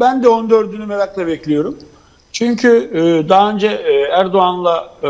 Ben de 14'ünü merakla bekliyorum. Çünkü e, daha önce e, Erdoğan'la e,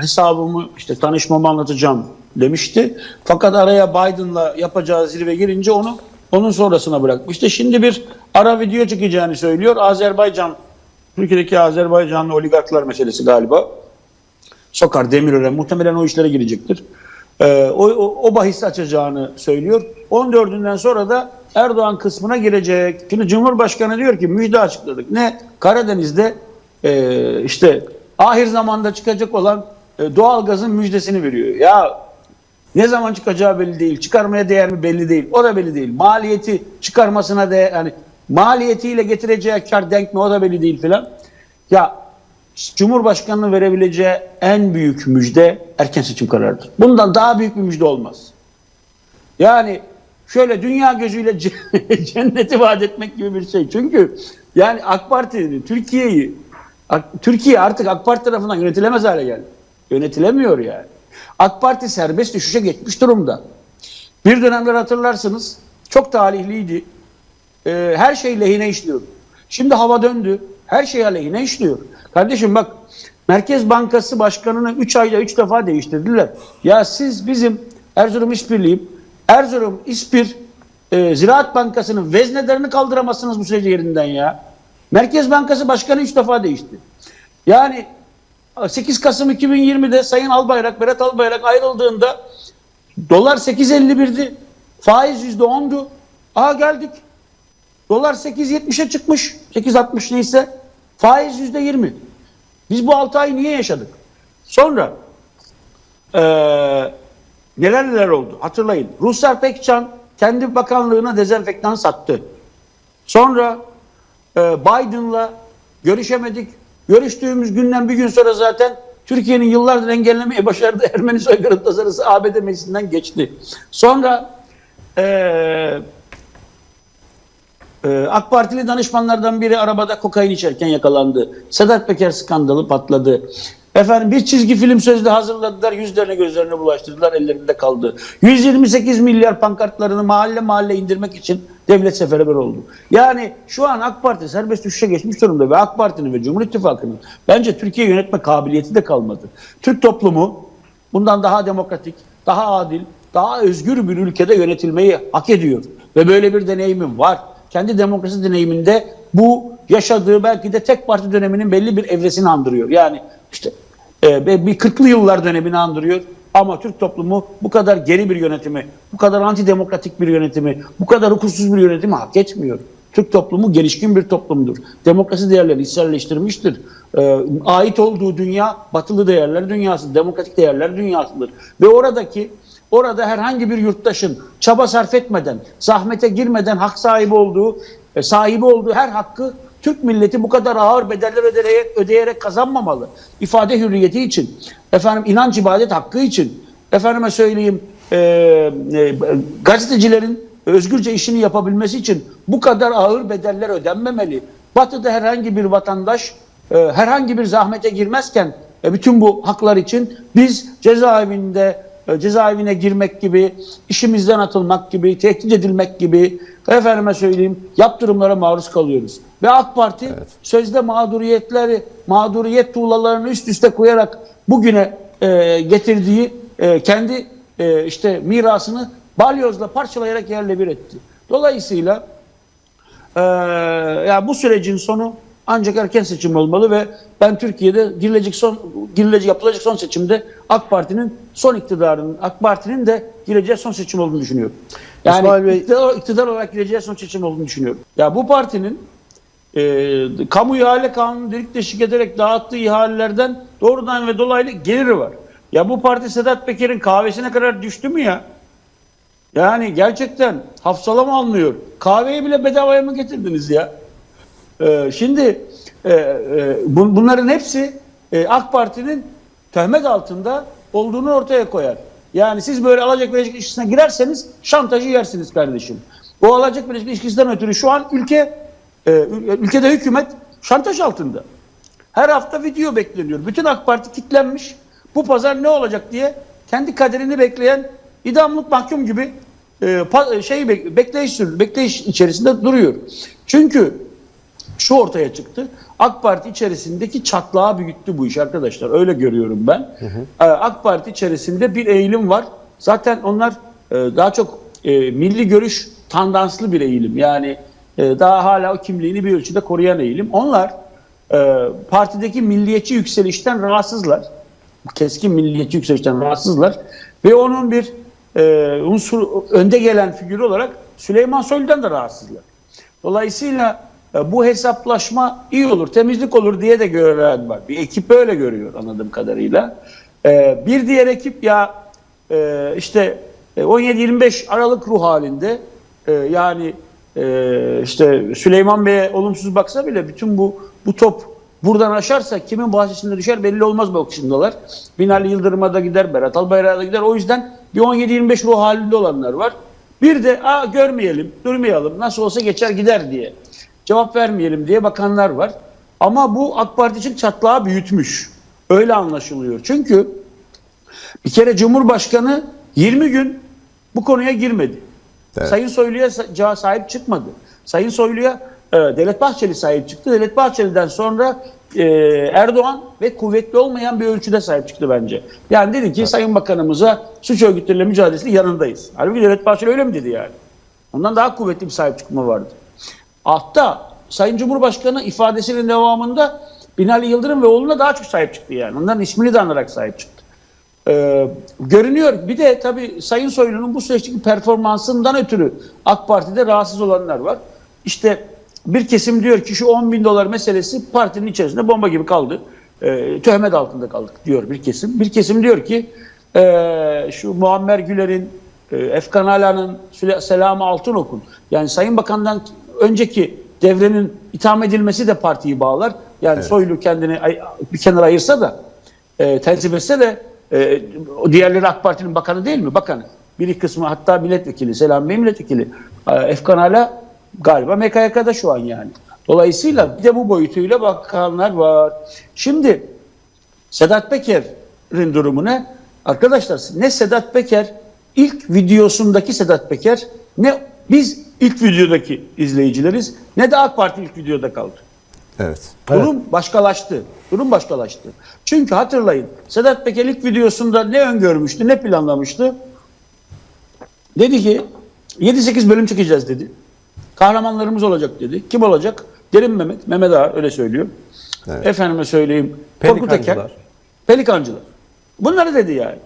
hesabımı işte tanışmamı anlatacağım demişti. Fakat araya Biden'la yapacağı zirve girince onu onun sonrasına bırakmıştı. Şimdi bir ara video çıkacağını söylüyor. Azerbaycan, Türkiye'deki Azerbaycanlı oligarklar meselesi galiba. Sokar Demirören muhtemelen o işlere girecektir. Ee, o, o, o bahis açacağını söylüyor. 14'ünden sonra da Erdoğan kısmına girecek. Şimdi Cumhurbaşkanı diyor ki müjde açıkladık. Ne? Karadeniz'de e, işte ahir zamanda çıkacak olan e, doğalgazın müjdesini veriyor. Ya ne zaman çıkacağı belli değil. Çıkarmaya değer mi belli değil. O da belli değil. Maliyeti çıkarmasına değer yani maliyetiyle getireceği kar denk mi o da belli değil filan. Ya Cumhurbaşkanı'nın verebileceği en büyük müjde erken seçim kararıdır. Bundan daha büyük bir müjde olmaz. Yani şöyle dünya gözüyle cenneti vaat etmek gibi bir şey. Çünkü yani AK Parti Türkiye'yi Türkiye artık AK Parti tarafından yönetilemez hale geldi. Yönetilemiyor yani. AK Parti serbest düşüşe geçmiş durumda. Bir dönemler hatırlarsınız çok talihliydi. Ee, her şey lehine işliyordu. Şimdi hava döndü. Her şey aleyhine işliyor. Kardeşim bak Merkez Bankası Başkanı'nı 3 ayda 3 defa değiştirdiler. Ya siz bizim Erzurum İşbirliği, Erzurum İspir e, Ziraat Bankası'nın veznelerini kaldıramazsınız bu süreci yerinden ya. Merkez Bankası Başkanı 3 defa değişti. Yani 8 Kasım 2020'de Sayın Albayrak, Berat Albayrak ayrıldığında dolar 8.51'di. Faiz %10'du. Aa geldik. Dolar 8.70'e çıkmış. 8.60 neyse. Faiz %20. Biz bu 6 ay niye yaşadık? Sonra ee, neler neler oldu? Hatırlayın. Ruslar Pekcan kendi bakanlığına dezenfektan sattı. Sonra e, Biden'la görüşemedik. Görüştüğümüz günden bir gün sonra zaten Türkiye'nin yıllardır engellemeyi başardığı Ermeni soykırım tasarısı ABD meclisinden geçti. Sonra eee ee, AK Partili danışmanlardan biri arabada kokain içerken yakalandı. Sedat Peker skandalı patladı. Efendim bir çizgi film sözlü hazırladılar. Yüzlerine gözlerine bulaştırdılar. Ellerinde kaldı. 128 milyar pankartlarını mahalle mahalle indirmek için devlet seferber oldu. Yani şu an AK Parti serbest düşüşe geçmiş durumda ve AK Parti'nin ve Cumhur İttifakı'nın bence Türkiye yönetme kabiliyeti de kalmadı. Türk toplumu bundan daha demokratik, daha adil, daha özgür bir ülkede yönetilmeyi hak ediyor. Ve böyle bir deneyimim var kendi demokrasi deneyiminde bu yaşadığı belki de tek parti döneminin belli bir evresini andırıyor. Yani işte e, bir 40'lı yıllar dönemini andırıyor. Ama Türk toplumu bu kadar geri bir yönetimi, bu kadar antidemokratik bir yönetimi, bu kadar hukuksuz bir yönetimi hak etmiyor. Türk toplumu gelişkin bir toplumdur. Demokrasi değerlerini içselleştirmiştir. E, ait olduğu dünya batılı değerler dünyası, demokratik değerler dünyasıdır. Ve oradaki orada herhangi bir yurttaşın çaba sarf etmeden, zahmete girmeden hak sahibi olduğu, e, sahibi olduğu her hakkı Türk milleti bu kadar ağır bedeller ödeyerek, ödeyerek kazanmamalı. İfade hürriyeti için, efendim inanç ibadet hakkı için, efendime söyleyeyim e, e, gazetecilerin özgürce işini yapabilmesi için bu kadar ağır bedeller ödenmemeli. Batı'da herhangi bir vatandaş e, herhangi bir zahmete girmezken e, bütün bu haklar için biz cezaevinde cezaevine girmek gibi, işimizden atılmak gibi, tehdit edilmek gibi, efendime söyleyeyim yaptırımlara maruz kalıyoruz. Ve AK Parti evet. sözde mağduriyetleri, mağduriyet tuğlalarını üst üste koyarak bugüne e, getirdiği e, kendi e, işte mirasını balyozla parçalayarak yerle bir etti. Dolayısıyla e, ya bu sürecin sonu ancak erken seçim olmalı ve ben Türkiye'de girilecek son girilecek yapılacak son seçimde AK Parti'nin son iktidarının AK Parti'nin de gireceği son seçim olduğunu düşünüyorum. Yani İsmail Bey... iktidar, iktidar olarak gireceği son seçim olduğunu düşünüyorum. Ya bu partinin e, kamu ihale kanunu delik deşik ederek dağıttığı ihalelerden doğrudan ve dolaylı geliri var. Ya bu parti Sedat Peker'in kahvesine kadar düştü mü ya? Yani gerçekten hafsalam almıyor. Kahveyi bile bedavaya mı getirdiniz ya? Ee, şimdi e, e, bunların hepsi e, AK Parti'nin töhmet altında olduğunu ortaya koyar. Yani siz böyle alacak verecek ilişkisine girerseniz şantajı yersiniz kardeşim. O alacak verecek ilişkisinden ötürü şu an ülke ülkede hükümet şantaj altında. Her hafta video bekleniyor. Bütün AK Parti kitlenmiş. Bu pazar ne olacak diye kendi kaderini bekleyen idamlık mahkum gibi şey bekleyiş bekleyiş içerisinde duruyor. Çünkü Şu ortaya çıktı. AK Parti içerisindeki çatlağı büyüttü bu iş arkadaşlar. Öyle görüyorum ben. Ee, AK Parti içerisinde bir eğilim var. Zaten onlar e, daha çok e, milli görüş tandanslı bir eğilim. Yani e, daha hala o kimliğini bir ölçüde koruyan eğilim. Onlar partideki milliyetçi yükselişten rahatsızlar. Keskin milliyetçi yükselişten rahatsızlar. Ve onun bir unsur önde gelen figürü olarak Süleyman Soylu'dan da rahatsızlar. Dolayısıyla bu hesaplaşma iyi olur, temizlik olur diye de gören var. Bir ekip öyle görüyor anladığım kadarıyla. E, bir diğer ekip ya e, işte e, 17-25 Aralık ruh halinde e, yani e, işte Süleyman Bey'e olumsuz baksa bile bütün bu bu top buradan aşarsa kimin bahçesinde düşer belli olmaz bakışındalar. Binali Yıldırım'a da gider, Berat Albayrak'a da gider. O yüzden bir 17-25 ruh halinde olanlar var. Bir de Aa, görmeyelim, durmayalım, nasıl olsa geçer gider diye. Cevap vermeyelim diye bakanlar var. Ama bu AK Parti için çatlağı büyütmüş. Öyle anlaşılıyor. Çünkü bir kere Cumhurbaşkanı 20 gün bu konuya girmedi. Evet. Sayın Soylu'ya sa- sahip çıkmadı. Sayın Soylu'ya e, Devlet Bahçeli sahip çıktı. Devlet Bahçeli'den sonra e, Erdoğan ve kuvvetli olmayan bir ölçüde sahip çıktı bence. Yani dedi ki Sayın Bakanımıza suç örgütleriyle mücadelesinde yanındayız. Halbuki Devlet Bahçeli öyle mi dedi yani? Ondan daha kuvvetli bir sahip çıkma vardı. Hatta Sayın Cumhurbaşkanı ifadesinin devamında Binali Yıldırım ve oğluna daha çok sahip çıktı yani. Onların ismini de anarak sahip çıktı. Ee, görünüyor. Bir de tabii Sayın Soylu'nun bu süreçteki performansından ötürü AK Parti'de rahatsız olanlar var. İşte bir kesim diyor ki şu 10 bin dolar meselesi partinin içerisinde bomba gibi kaldı. Ee, töhmet altında kaldık diyor bir kesim. Bir kesim diyor ki ee, şu Muammer Güler'in, e, Efkan Ala'nın, Selami Altınok'un yani Sayın Bakan'dan önceki devrenin itham edilmesi de partiyi bağlar. Yani Soylu kendini bir kenara ayırsa da e, tercih etse de e, diğerleri AK Parti'nin bakanı değil mi? Bakanı. Bir kısmı hatta milletvekili, Selam Bey milletvekili. E, Efkan Ala galiba MKYK'da şu an yani. Dolayısıyla bir de bu boyutuyla bakanlar var. Şimdi Sedat Peker'in durumu ne? Arkadaşlar ne Sedat Peker ilk videosundaki Sedat Peker ne biz ilk videodaki izleyicileriz ne de AK Parti ilk videoda kaldı. Evet. Durum başkalaştı. Durum başkalaştı. Çünkü hatırlayın Sedat Peker ilk videosunda ne öngörmüştü, ne planlamıştı? Dedi ki 7-8 bölüm çekeceğiz dedi. Kahramanlarımız olacak dedi. Kim olacak? Derin Mehmet, Mehmet Ağa öyle söylüyor. Evet. Efendime söyleyeyim. Korkut Eker, Pelikancılar. Pelikancılar. Bunları dedi yani.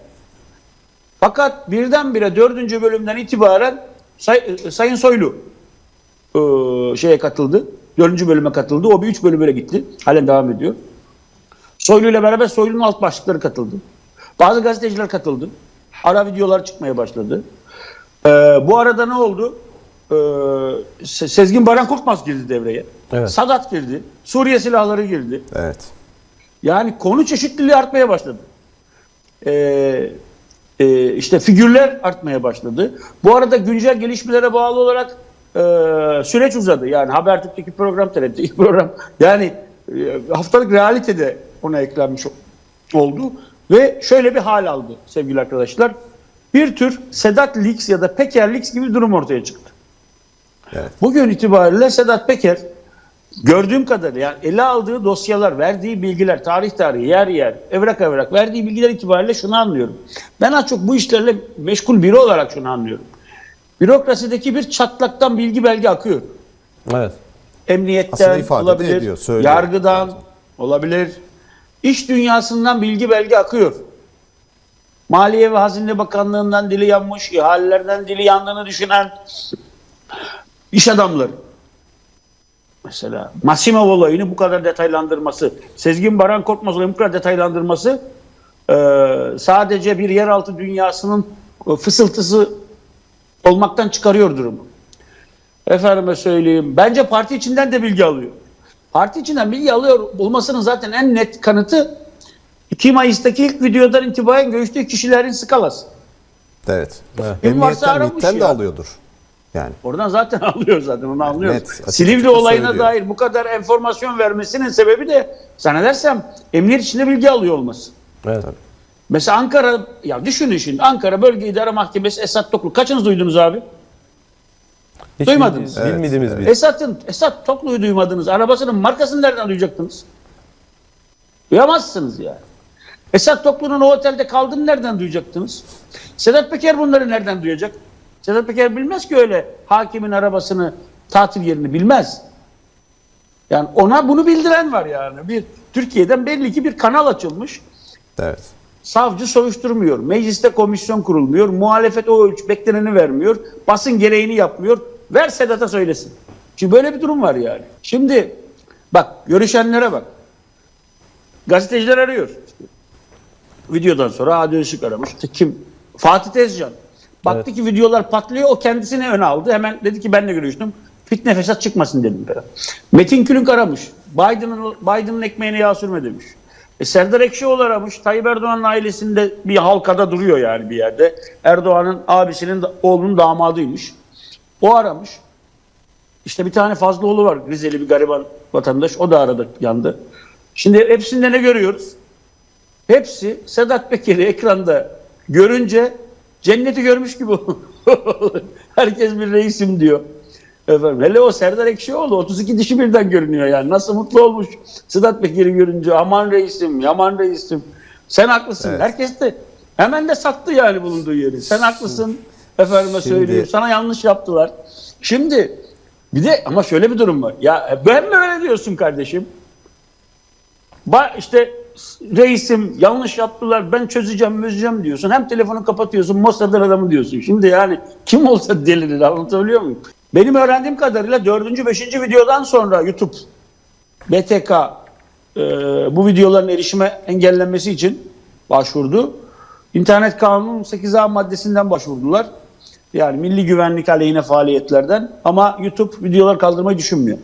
Fakat birdenbire dördüncü bölümden itibaren Say- Sayın Soylu e, şeye katıldı. Dördüncü bölüme katıldı. O bir üç bölüme gitti. Halen devam ediyor. Soylu ile beraber Soylu'nun alt başlıkları katıldı. Bazı gazeteciler katıldı. Ara videolar çıkmaya başladı. E, bu arada ne oldu? E, Se- Sezgin Baran Korkmaz girdi devreye. Evet. Sadat girdi. Suriye silahları girdi. Evet. Yani konu çeşitliliği artmaya başladı. Ee, e, işte figürler artmaya başladı. Bu arada güncel gelişmelere bağlı olarak e, süreç uzadı. Yani Habertürk'teki program TRT ilk program yani e, haftalık realitede ona eklenmiş oldu. Ve şöyle bir hal aldı sevgili arkadaşlar. Bir tür Sedat Leaks ya da Peker Leaks gibi bir durum ortaya çıktı. Evet. Bugün itibariyle Sedat Peker gördüğüm kadarıyla yani ele aldığı dosyalar, verdiği bilgiler, tarih tarihi, yer yer, evrak evrak verdiği bilgiler itibariyle şunu anlıyorum. Ben az çok bu işlerle meşgul biri olarak şunu anlıyorum. Bürokrasideki bir çatlaktan bilgi belge akıyor. Evet. Emniyetten ifade olabilir, ediyor, söylüyor. yargıdan olabilir. İş dünyasından bilgi belge akıyor. Maliye ve Hazine Bakanlığı'ndan dili yanmış, ihalelerden dili yandığını düşünen iş adamları. Mesela Masimov olayını bu kadar detaylandırması, Sezgin Baran Korkmaz olayını bu kadar detaylandırması e, sadece bir yeraltı dünyasının e, fısıltısı olmaktan çıkarıyor durumu. Efendime söyleyeyim. Bence parti içinden de bilgi alıyor. Parti içinden bilgi alıyor olmasının zaten en net kanıtı 2 Mayıs'taki ilk videodan itibaren görüştüğü kişilerin skalası. Evet. Evet. Emniyetten, aramış de ya. alıyordur. Yani. Oradan zaten alıyor zaten onu anlıyoruz. net, açık Silivri açık olayına söylüyor. dair bu kadar enformasyon vermesinin sebebi de zannedersem emniyet içinde bilgi alıyor olması. Evet. Mesela Ankara, ya düşünün şimdi Ankara Bölge İdare Mahkemesi Esat Toklu. Kaçınız duydunuz abi? Hiç Duymadınız. bilmediğimiz- Bilmediğimiz bir. Esat'ın, Esat Toklu'yu duymadınız. Arabasının markasını nereden duyacaktınız? Duyamazsınız yani. Esat Toklu'nun o otelde kaldığını nereden duyacaktınız? Sedat Peker bunları nereden duyacak? Sedat Peker bilmez ki öyle hakimin arabasını, tatil yerini bilmez. Yani ona bunu bildiren var yani. Bir Türkiye'den belli ki bir kanal açılmış. Evet. Savcı soruşturmuyor. Mecliste komisyon kurulmuyor. Muhalefet o ölç bekleneni vermiyor. Basın gereğini yapmıyor. Ver Sedat'a söylesin. Şimdi böyle bir durum var yani. Şimdi bak görüşenlere bak. Gazeteciler arıyor. Videodan sonra Adi Işık aramış. Kim? Fatih Tezcan. Baktı ki videolar patlıyor. O kendisini öne aldı. Hemen dedi ki benle görüştüm. Fitne fesat çıkmasın dedim falan. Metin Külünk aramış. Biden'ın Biden'ın ekmeğine yağ sürme demiş. E Serdar Ekşioğlu aramış. Tayyip Erdoğan'ın ailesinde bir halkada duruyor yani bir yerde. Erdoğan'ın abisinin oğlunun damadıymış. O aramış. İşte bir tane Fazlıoğlu var. Rizeli bir gariban vatandaş. O da aradı yandı. Şimdi hepsinde ne görüyoruz? Hepsi Sedat Peker'i ekranda görünce cenneti görmüş gibi herkes bir reisim diyor. Efendim, hele o Serdar Ekşioğlu 32 dişi birden görünüyor yani. Nasıl mutlu olmuş Sedat Peker'i görünce aman reisim, yaman reisim. Sen haklısın. Evet. Herkes de hemen de sattı yani bulunduğu yeri. Sen haklısın. Efendime Şimdi- söyleyeyim. Sana yanlış yaptılar. Şimdi bir de ama şöyle bir durum var. Ya ben mi öyle diyorsun kardeşim? Ba işte reisim yanlış yaptılar ben çözeceğim çözeceğim diyorsun. Hem telefonu kapatıyorsun Mossad'ın adamı diyorsun. Şimdi yani kim olsa delirir anlatabiliyor muyum? Benim öğrendiğim kadarıyla dördüncü beşinci videodan sonra YouTube BTK e, bu videoların erişime engellenmesi için başvurdu. İnternet Kanunu 8A maddesinden başvurdular. Yani milli güvenlik aleyhine faaliyetlerden ama YouTube videolar kaldırmayı düşünmüyor.